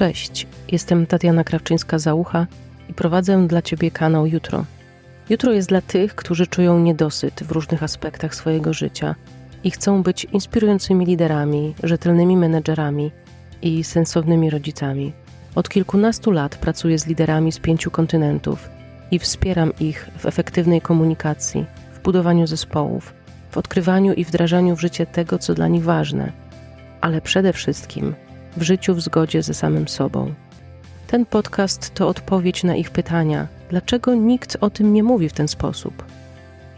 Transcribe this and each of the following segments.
Cześć, jestem Tatiana Krawczyńska-Załucha i prowadzę dla Ciebie kanał Jutro. Jutro jest dla tych, którzy czują niedosyt w różnych aspektach swojego życia i chcą być inspirującymi liderami, rzetelnymi menedżerami i sensownymi rodzicami. Od kilkunastu lat pracuję z liderami z pięciu kontynentów i wspieram ich w efektywnej komunikacji, w budowaniu zespołów, w odkrywaniu i wdrażaniu w życie tego, co dla nich ważne, ale przede wszystkim w życiu w zgodzie ze samym sobą. Ten podcast to odpowiedź na ich pytania, dlaczego nikt o tym nie mówi w ten sposób.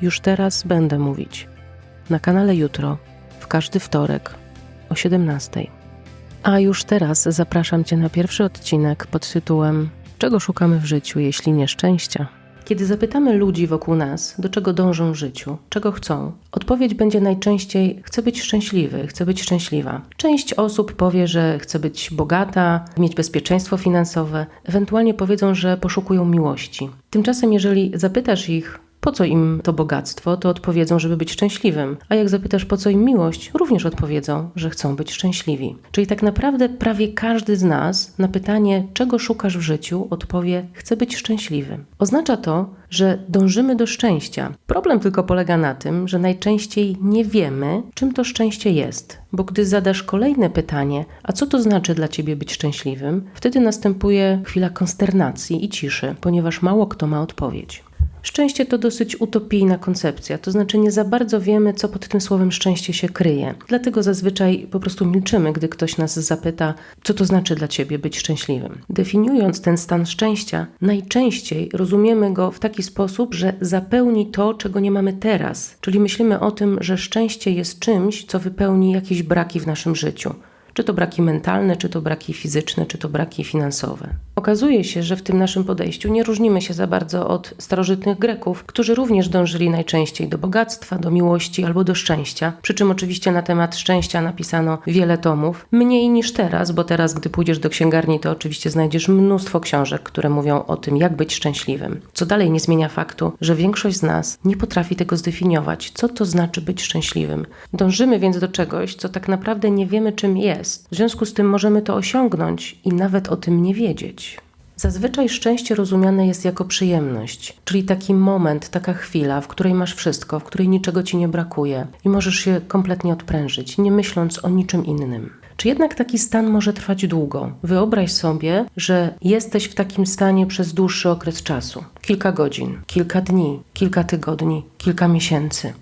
Już teraz będę mówić. Na kanale jutro, w każdy wtorek o 17. A już teraz zapraszam Cię na pierwszy odcinek pod tytułem Czego szukamy w życiu, jeśli nie szczęścia? Kiedy zapytamy ludzi wokół nas, do czego dążą w życiu, czego chcą, odpowiedź będzie najczęściej: chcę być szczęśliwy, chcę być szczęśliwa. Część osób powie, że chce być bogata, mieć bezpieczeństwo finansowe, ewentualnie powiedzą, że poszukują miłości. Tymczasem, jeżeli zapytasz ich, po co im to bogactwo, to odpowiedzą, żeby być szczęśliwym. A jak zapytasz, po co im miłość, również odpowiedzą, że chcą być szczęśliwi. Czyli tak naprawdę prawie każdy z nas na pytanie, czego szukasz w życiu, odpowie: chcę być szczęśliwy. Oznacza to, że dążymy do szczęścia. Problem tylko polega na tym, że najczęściej nie wiemy, czym to szczęście jest. Bo gdy zadasz kolejne pytanie, a co to znaczy dla ciebie być szczęśliwym, wtedy następuje chwila konsternacji i ciszy, ponieważ mało kto ma odpowiedź. Szczęście to dosyć utopijna koncepcja, to znaczy nie za bardzo wiemy, co pod tym słowem szczęście się kryje. Dlatego zazwyczaj po prostu milczymy, gdy ktoś nas zapyta, co to znaczy dla ciebie być szczęśliwym. Definiując ten stan szczęścia, najczęściej rozumiemy go w taki sposób, że zapełni to, czego nie mamy teraz. Czyli myślimy o tym, że szczęście jest czymś, co wypełni jakieś braki w naszym życiu. Czy to braki mentalne, czy to braki fizyczne, czy to braki finansowe. Okazuje się, że w tym naszym podejściu nie różnimy się za bardzo od starożytnych Greków, którzy również dążyli najczęściej do bogactwa, do miłości albo do szczęścia. Przy czym oczywiście na temat szczęścia napisano wiele tomów, mniej niż teraz, bo teraz, gdy pójdziesz do księgarni, to oczywiście znajdziesz mnóstwo książek, które mówią o tym, jak być szczęśliwym. Co dalej nie zmienia faktu, że większość z nas nie potrafi tego zdefiniować, co to znaczy być szczęśliwym. Dążymy więc do czegoś, co tak naprawdę nie wiemy, czym jest. W związku z tym możemy to osiągnąć i nawet o tym nie wiedzieć. Zazwyczaj szczęście rozumiane jest jako przyjemność, czyli taki moment, taka chwila, w której masz wszystko, w której niczego ci nie brakuje i możesz się kompletnie odprężyć, nie myśląc o niczym innym. Czy jednak taki stan może trwać długo? Wyobraź sobie, że jesteś w takim stanie przez dłuższy okres czasu kilka godzin, kilka dni, kilka tygodni, kilka miesięcy.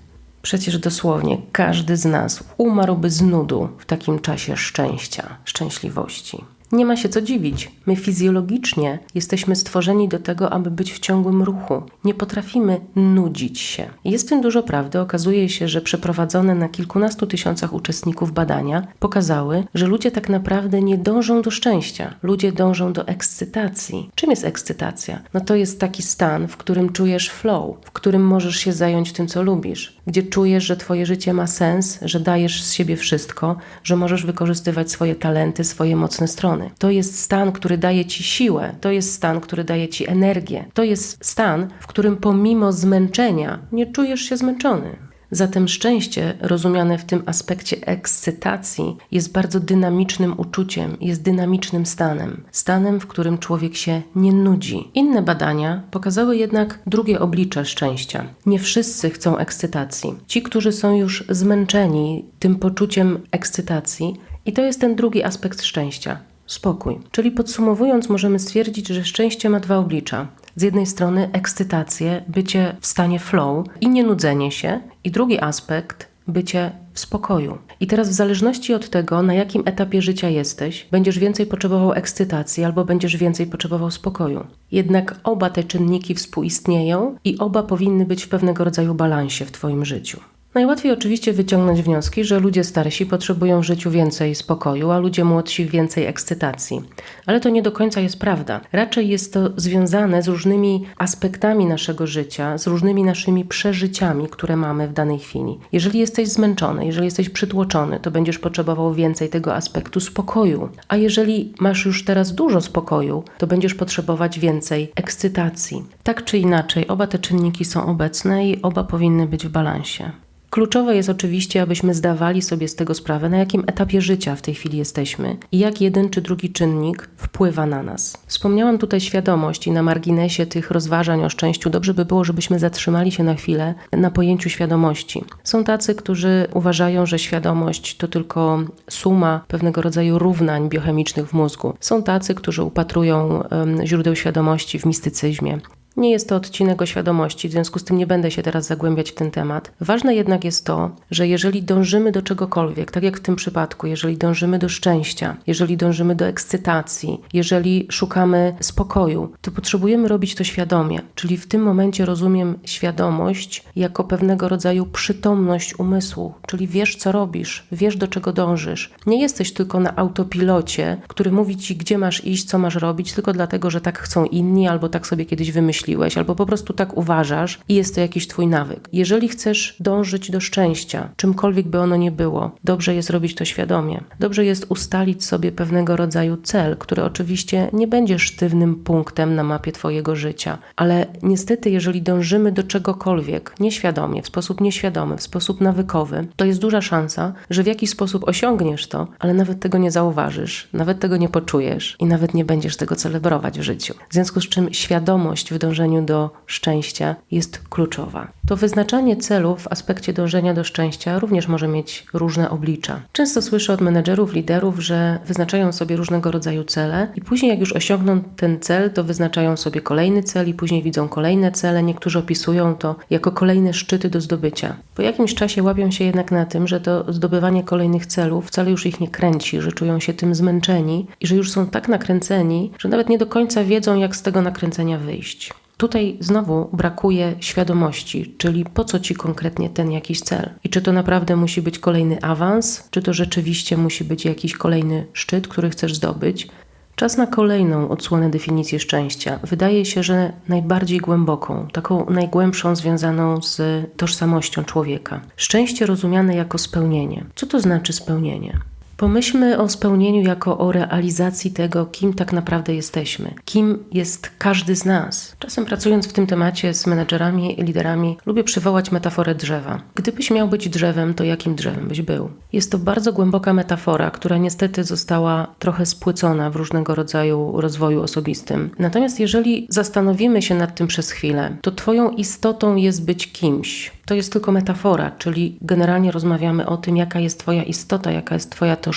Przecież dosłownie każdy z nas umarłby z nudu w takim czasie szczęścia, szczęśliwości. Nie ma się co dziwić. My fizjologicznie jesteśmy stworzeni do tego, aby być w ciągłym ruchu. Nie potrafimy nudzić się. Jest w tym dużo prawdy. Okazuje się, że przeprowadzone na kilkunastu tysiącach uczestników badania pokazały, że ludzie tak naprawdę nie dążą do szczęścia. Ludzie dążą do ekscytacji. Czym jest ekscytacja? No to jest taki stan, w którym czujesz flow, w którym możesz się zająć tym, co lubisz, gdzie czujesz, że twoje życie ma sens, że dajesz z siebie wszystko, że możesz wykorzystywać swoje talenty, swoje mocne strony. To jest stan, który daje ci siłę, to jest stan, który daje ci energię. To jest stan, w którym pomimo zmęczenia nie czujesz się zmęczony. Zatem szczęście, rozumiane w tym aspekcie ekscytacji, jest bardzo dynamicznym uczuciem, jest dynamicznym stanem. Stanem, w którym człowiek się nie nudzi. Inne badania pokazały jednak drugie oblicze szczęścia. Nie wszyscy chcą ekscytacji. Ci, którzy są już zmęczeni tym poczuciem ekscytacji, i to jest ten drugi aspekt szczęścia spokój. Czyli podsumowując, możemy stwierdzić, że szczęście ma dwa oblicza. Z jednej strony ekscytację, bycie w stanie flow i nienudzenie się, i drugi aspekt bycie w spokoju. I teraz, w zależności od tego, na jakim etapie życia jesteś, będziesz więcej potrzebował ekscytacji albo będziesz więcej potrzebował spokoju. Jednak oba te czynniki współistnieją i oba powinny być w pewnego rodzaju balansie w Twoim życiu. Najłatwiej oczywiście wyciągnąć wnioski, że ludzie starsi potrzebują w życiu więcej spokoju, a ludzie młodsi więcej ekscytacji. Ale to nie do końca jest prawda. Raczej jest to związane z różnymi aspektami naszego życia, z różnymi naszymi przeżyciami, które mamy w danej chwili. Jeżeli jesteś zmęczony, jeżeli jesteś przytłoczony, to będziesz potrzebował więcej tego aspektu spokoju. A jeżeli masz już teraz dużo spokoju, to będziesz potrzebować więcej ekscytacji. Tak czy inaczej, oba te czynniki są obecne i oba powinny być w balansie. Kluczowe jest oczywiście, abyśmy zdawali sobie z tego sprawę, na jakim etapie życia w tej chwili jesteśmy i jak jeden czy drugi czynnik wpływa na nas. Wspomniałam tutaj świadomość i na marginesie tych rozważań o szczęściu dobrze by było, żebyśmy zatrzymali się na chwilę na pojęciu świadomości. Są tacy, którzy uważają, że świadomość to tylko suma pewnego rodzaju równań biochemicznych w mózgu. Są tacy, którzy upatrują źródeł świadomości w mistycyzmie. Nie jest to odcinek o świadomości, w związku z tym nie będę się teraz zagłębiać w ten temat. Ważne jednak jest to, że jeżeli dążymy do czegokolwiek, tak jak w tym przypadku, jeżeli dążymy do szczęścia, jeżeli dążymy do ekscytacji, jeżeli szukamy spokoju, to potrzebujemy robić to świadomie. Czyli w tym momencie rozumiem świadomość jako pewnego rodzaju przytomność umysłu, czyli wiesz, co robisz, wiesz, do czego dążysz. Nie jesteś tylko na autopilocie, który mówi ci, gdzie masz iść, co masz robić, tylko dlatego, że tak chcą inni albo tak sobie kiedyś wymyślili wymyśliłeś, albo po prostu tak uważasz i jest to jakiś twój nawyk. Jeżeli chcesz dążyć do szczęścia, czymkolwiek by ono nie było, dobrze jest robić to świadomie. Dobrze jest ustalić sobie pewnego rodzaju cel, który oczywiście nie będzie sztywnym punktem na mapie twojego życia, ale niestety, jeżeli dążymy do czegokolwiek nieświadomie, w sposób nieświadomy, w sposób nawykowy, to jest duża szansa, że w jakiś sposób osiągniesz to, ale nawet tego nie zauważysz, nawet tego nie poczujesz i nawet nie będziesz tego celebrować w życiu. W związku z czym świadomość w dążeniu dążeniu do szczęścia jest kluczowa. To wyznaczanie celów w aspekcie dążenia do szczęścia również może mieć różne oblicza. Często słyszę od menedżerów, liderów, że wyznaczają sobie różnego rodzaju cele i później, jak już osiągną ten cel, to wyznaczają sobie kolejny cel i później widzą kolejne cele. Niektórzy opisują to jako kolejne szczyty do zdobycia. Po jakimś czasie łapią się jednak na tym, że to zdobywanie kolejnych celów wcale już ich nie kręci, że czują się tym zmęczeni i że już są tak nakręceni, że nawet nie do końca wiedzą, jak z tego nakręcenia wyjść. Tutaj znowu brakuje świadomości, czyli po co ci konkretnie ten jakiś cel? I czy to naprawdę musi być kolejny awans, czy to rzeczywiście musi być jakiś kolejny szczyt, który chcesz zdobyć? Czas na kolejną odsłonę definicji szczęścia. Wydaje się, że najbardziej głęboką, taką najgłębszą związaną z tożsamością człowieka. Szczęście rozumiane jako spełnienie. Co to znaczy spełnienie? Pomyślmy o spełnieniu jako o realizacji tego, kim tak naprawdę jesteśmy, kim jest każdy z nas. Czasem pracując w tym temacie z menedżerami, liderami, lubię przywołać metaforę drzewa. Gdybyś miał być drzewem, to jakim drzewem byś był? Jest to bardzo głęboka metafora, która niestety została trochę spłycona w różnego rodzaju rozwoju osobistym. Natomiast jeżeli zastanowimy się nad tym przez chwilę, to Twoją istotą jest być kimś. To jest tylko metafora, czyli generalnie rozmawiamy o tym, jaka jest Twoja istota, jaka jest Twoja tożsamość.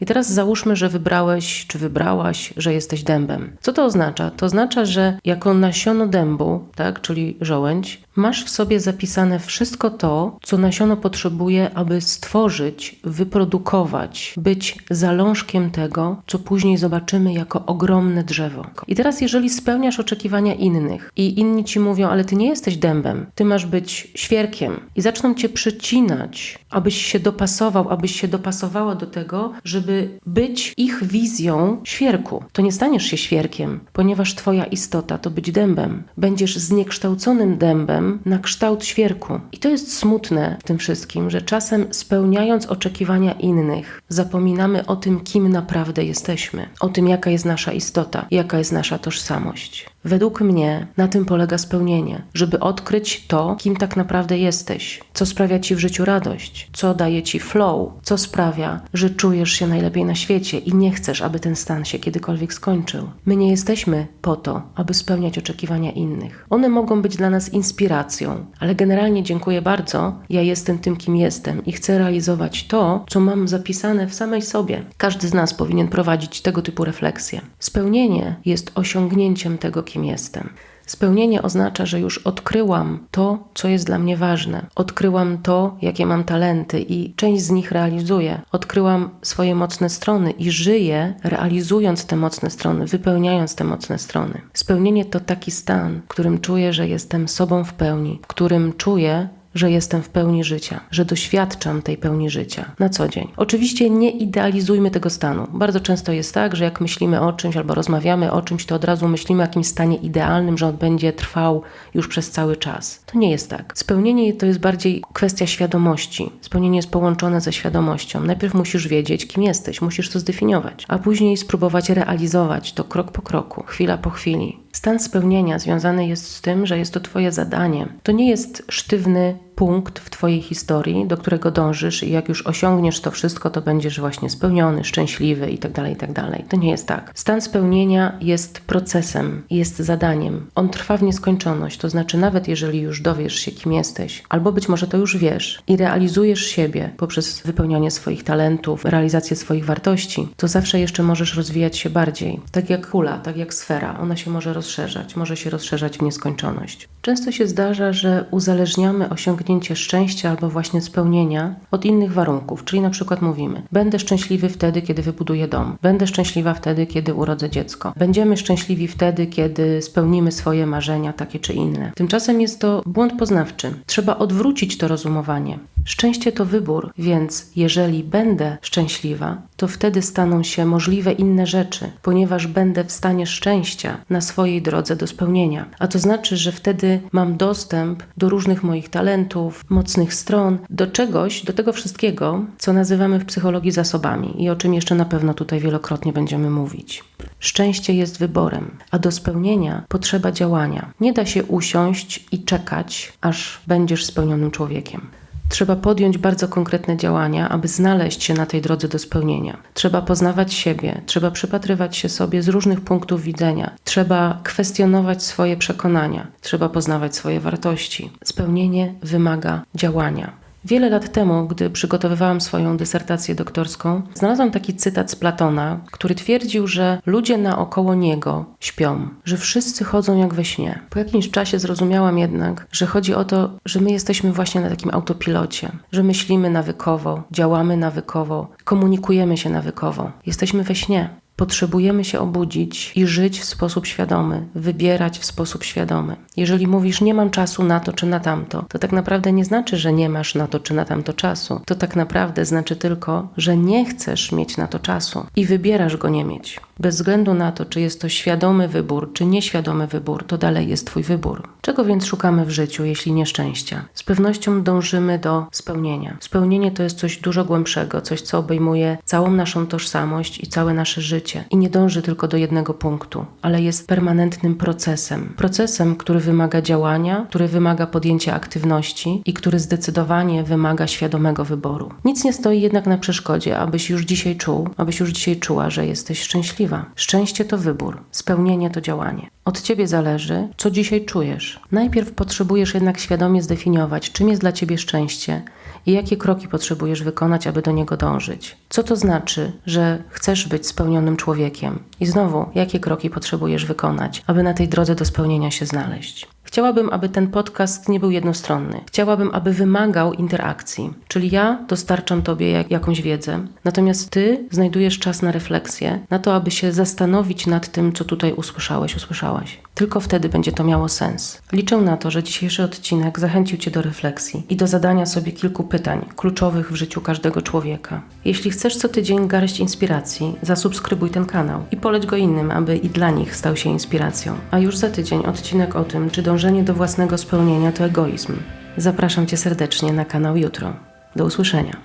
I teraz załóżmy, że wybrałeś czy wybrałaś, że jesteś dębem. Co to oznacza? To oznacza, że jako nasiono dębu, tak, czyli żołędź, masz w sobie zapisane wszystko to, co nasiono potrzebuje, aby stworzyć, wyprodukować, być zalążkiem tego, co później zobaczymy jako ogromne drzewo. I teraz, jeżeli spełniasz oczekiwania innych i inni ci mówią, ale ty nie jesteś dębem, ty masz być świerkiem i zaczną cię przycinać, abyś się dopasował, abyś się dopasowała do tego, żeby być ich wizją świerku. To nie staniesz się świerkiem, ponieważ twoja istota to być dębem. Będziesz zniekształconym dębem, na kształt świerku. I to jest smutne w tym wszystkim, że czasem spełniając oczekiwania innych, zapominamy o tym, kim naprawdę jesteśmy, o tym, jaka jest nasza istota, jaka jest nasza tożsamość. Według mnie na tym polega spełnienie, żeby odkryć to, kim tak naprawdę jesteś, co sprawia ci w życiu radość, co daje ci flow, co sprawia, że czujesz się najlepiej na świecie i nie chcesz, aby ten stan się kiedykolwiek skończył. My nie jesteśmy po to, aby spełniać oczekiwania innych. One mogą być dla nas inspiracją, ale generalnie dziękuję bardzo. Ja jestem tym, kim jestem i chcę realizować to, co mam zapisane w samej sobie. Każdy z nas powinien prowadzić tego typu refleksje. Spełnienie jest osiągnięciem tego, kim jestem. Spełnienie oznacza, że już odkryłam to, co jest dla mnie ważne. Odkryłam to, jakie mam talenty i część z nich realizuję. Odkryłam swoje mocne strony i żyję, realizując te mocne strony, wypełniając te mocne strony. Spełnienie to taki stan, w którym czuję, że jestem sobą w pełni, w którym czuję, że jestem w pełni życia, że doświadczam tej pełni życia na co dzień. Oczywiście nie idealizujmy tego stanu. Bardzo często jest tak, że jak myślimy o czymś albo rozmawiamy o czymś, to od razu myślimy o jakimś stanie idealnym, że on będzie trwał już przez cały czas. To nie jest tak. Spełnienie to jest bardziej kwestia świadomości. Spełnienie jest połączone ze świadomością. Najpierw musisz wiedzieć, kim jesteś, musisz to zdefiniować, a później spróbować realizować to krok po kroku, chwila po chwili. Stan spełnienia związany jest z tym, że jest to Twoje zadanie. To nie jest sztywny punkt w Twojej historii, do którego dążysz, i jak już osiągniesz to wszystko, to będziesz właśnie spełniony, szczęśliwy itd. tak itd. Tak to nie jest tak. Stan spełnienia jest procesem, jest zadaniem. On trwa w nieskończoność, to znaczy, nawet jeżeli już dowiesz się, kim jesteś, albo być może to już wiesz i realizujesz siebie poprzez wypełnianie swoich talentów, realizację swoich wartości, to zawsze jeszcze możesz rozwijać się bardziej. Tak jak kula, tak jak sfera, ona się może rozszerzać, może się rozszerzać w nieskończoność. Często się zdarza, że uzależniamy osiągnięcie szczęścia albo właśnie spełnienia od innych warunków, czyli na przykład mówimy: Będę szczęśliwy wtedy, kiedy wybuduję dom, będę szczęśliwa wtedy, kiedy urodzę dziecko, będziemy szczęśliwi wtedy, kiedy spełnimy swoje marzenia, takie czy inne. Tymczasem jest to błąd poznawczy. Trzeba odwrócić to rozumowanie. Szczęście to wybór, więc jeżeli będę szczęśliwa, to wtedy staną się możliwe inne rzeczy, ponieważ będę w stanie szczęścia na swojej drodze do spełnienia. A to znaczy, że wtedy mam dostęp do różnych moich talentów, mocnych stron, do czegoś, do tego wszystkiego, co nazywamy w psychologii zasobami i o czym jeszcze na pewno tutaj wielokrotnie będziemy mówić. Szczęście jest wyborem, a do spełnienia potrzeba działania. Nie da się usiąść i czekać, aż będziesz spełnionym człowiekiem. Trzeba podjąć bardzo konkretne działania, aby znaleźć się na tej drodze do spełnienia. Trzeba poznawać siebie, trzeba przypatrywać się sobie z różnych punktów widzenia, trzeba kwestionować swoje przekonania, trzeba poznawać swoje wartości. Spełnienie wymaga działania. Wiele lat temu, gdy przygotowywałam swoją dysertację doktorską, znalazłam taki cytat z Platona, który twierdził, że ludzie naokoło niego śpią, że wszyscy chodzą jak we śnie. Po jakimś czasie zrozumiałam jednak, że chodzi o to, że my jesteśmy właśnie na takim autopilocie, że myślimy nawykowo, działamy nawykowo, komunikujemy się nawykowo. Jesteśmy we śnie. Potrzebujemy się obudzić i żyć w sposób świadomy, wybierać w sposób świadomy. Jeżeli mówisz, nie mam czasu na to czy na tamto, to tak naprawdę nie znaczy, że nie masz na to czy na tamto czasu. To tak naprawdę znaczy tylko, że nie chcesz mieć na to czasu i wybierasz go nie mieć. Bez względu na to, czy jest to świadomy wybór, czy nieświadomy wybór, to dalej jest Twój wybór. Czego więc szukamy w życiu, jeśli nie szczęścia? Z pewnością dążymy do spełnienia. Spełnienie to jest coś dużo głębszego, coś, co obejmuje całą naszą tożsamość i całe nasze życie. I nie dąży tylko do jednego punktu, ale jest permanentnym procesem. Procesem, który wymaga działania, który wymaga podjęcia aktywności i który zdecydowanie wymaga świadomego wyboru. Nic nie stoi jednak na przeszkodzie, abyś już dzisiaj czuł, abyś już dzisiaj czuła, że jesteś szczęśliwy Szczęście to wybór, spełnienie to działanie. Od ciebie zależy, co dzisiaj czujesz. Najpierw potrzebujesz jednak świadomie zdefiniować, czym jest dla ciebie szczęście i jakie kroki potrzebujesz wykonać, aby do niego dążyć. Co to znaczy, że chcesz być spełnionym człowiekiem? I znowu, jakie kroki potrzebujesz wykonać, aby na tej drodze do spełnienia się znaleźć? Chciałabym, aby ten podcast nie był jednostronny. Chciałabym, aby wymagał interakcji. Czyli ja dostarczam Tobie jak, jakąś wiedzę, natomiast Ty znajdujesz czas na refleksję, na to, aby się zastanowić nad tym, co tutaj usłyszałeś, usłyszałaś. Tylko wtedy będzie to miało sens. Liczę na to, że dzisiejszy odcinek zachęcił Cię do refleksji i do zadania sobie kilku pytań kluczowych w życiu każdego człowieka. Jeśli chcesz co tydzień garść inspiracji, zasubskrybuj ten kanał i poleć go innym, aby i dla nich stał się inspiracją. A już za tydzień odcinek o tym, czy dążenie do własnego spełnienia to egoizm. Zapraszam Cię serdecznie na kanał jutro. Do usłyszenia.